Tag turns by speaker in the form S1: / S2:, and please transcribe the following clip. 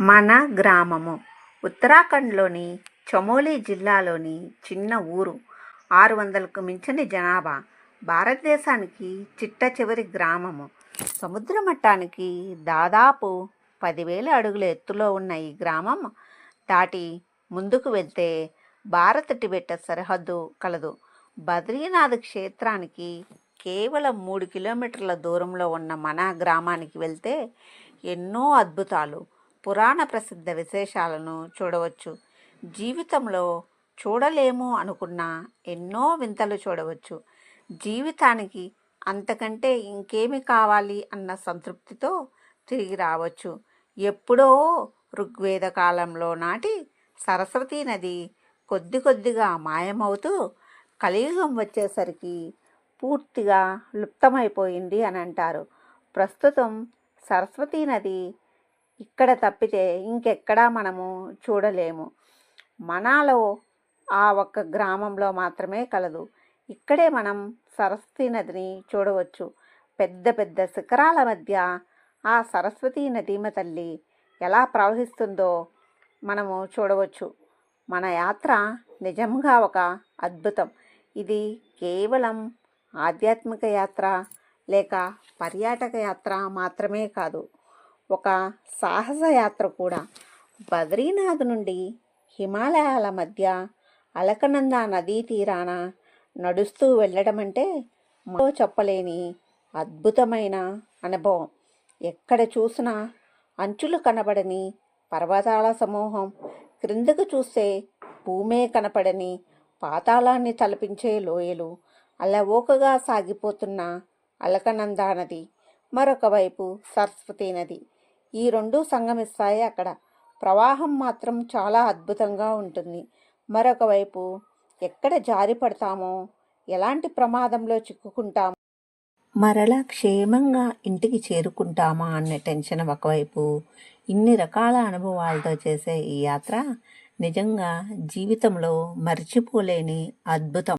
S1: మన గ్రామము. ఉత్తరాఖండ్లోని చమోలి జిల్లాలోని చిన్న ఊరు. ఆరు వందలకు మించని జనాభా. భారతదేశానికి చిట్ట చివరి గ్రామము. సముద్ర మట్టానికి దాదాపు పదివేల అడుగుల ఎత్తులో ఉన్న ఈ గ్రామం దాటి ముందుకు వెళ్తే భారత టిబెట్ సరిహద్దు కలదు. బద్రీనాథ్ క్షేత్రానికి కేవలం మూడు కిలోమీటర్ల దూరంలో ఉన్న మన గ్రామానికి వెళ్తే ఎన్నో అద్భుతాలు. పురాణ ప్రసిద్ధ విశేషాలను చూడవచ్చు. జీవితంలో చూడలేము అనుకున్న ఎన్నో వింతలు చూడవచ్చు. జీవితానికి అంతకంటే ఇంకేమి కావాలి అన్న సంతృప్తితో తిరిగి రావచ్చు. ఎప్పుడో ఋగ్వేద కాలంలో నాటి సరస్వతీ నది కొద్ది కొద్దిగా మాయమవుతూ కలియుగం వచ్చేసరికి పూర్తిగా లుప్తమైపోయింది అని అంటారు. ప్రస్తుతం సరస్వతీ నది ఇక్కడ తప్పితే ఇంకెక్కడా మనము చూడలేము. మనాలో ఆ ఒక్క గ్రామంలో మాత్రమే కలదు. ఇక్కడే మనం సరస్వతీ నదిని చూడవచ్చు. పెద్ద పెద్ద శిఖరాల మధ్య ఆ సరస్వతీ నదీమ తల్లి ఎలా ప్రవహిస్తుందో మనము చూడవచ్చు. మన యాత్ర నిజంగా ఒక అద్భుతం. ఇది కేవలం ఆధ్యాత్మిక యాత్ర లేక పర్యాటక యాత్ర మాత్రమే కాదు. ఒక సాహసయాత్ర కూడా. బద్రీనాథ్ నుండి హిమాలయాల మధ్య అలకనంద నదీ తీరాన నడుస్తూ వెళ్ళడం అంటే మరో చెప్పలేని అద్భుతమైన అనుభవం. ఎక్కడ చూసినా అంచులు కనబడని పర్వతాల సమూహం క్రిందకు చూస్తే భూమే కనపడని పాతాళాన్ని తలపించే లోయలు అలవోకగా సాగిపోతున్న అలకనందా నది మరొక వైపు సరస్వతి నది. ఈ రెండు సంగమిస్తాయి అక్కడ. ప్రవాహం మాత్రం చాలా అద్భుతంగా ఉంటుంది. మరొక వైపు ఎక్కడ జారి పడతామో ఎలాంటి ప్రమాదంలో చిక్కుకుంటామో మరలా క్షేమంగా ఇంటికి చేరుకుంటామా అన్న టెన్షన్ ఒకవైపు ఇన్ని రకాల అనుభవాలతో చేసే ఈ యాత్ర నిజంగా జీవితంలో మర్చిపోలేని అద్భుతం.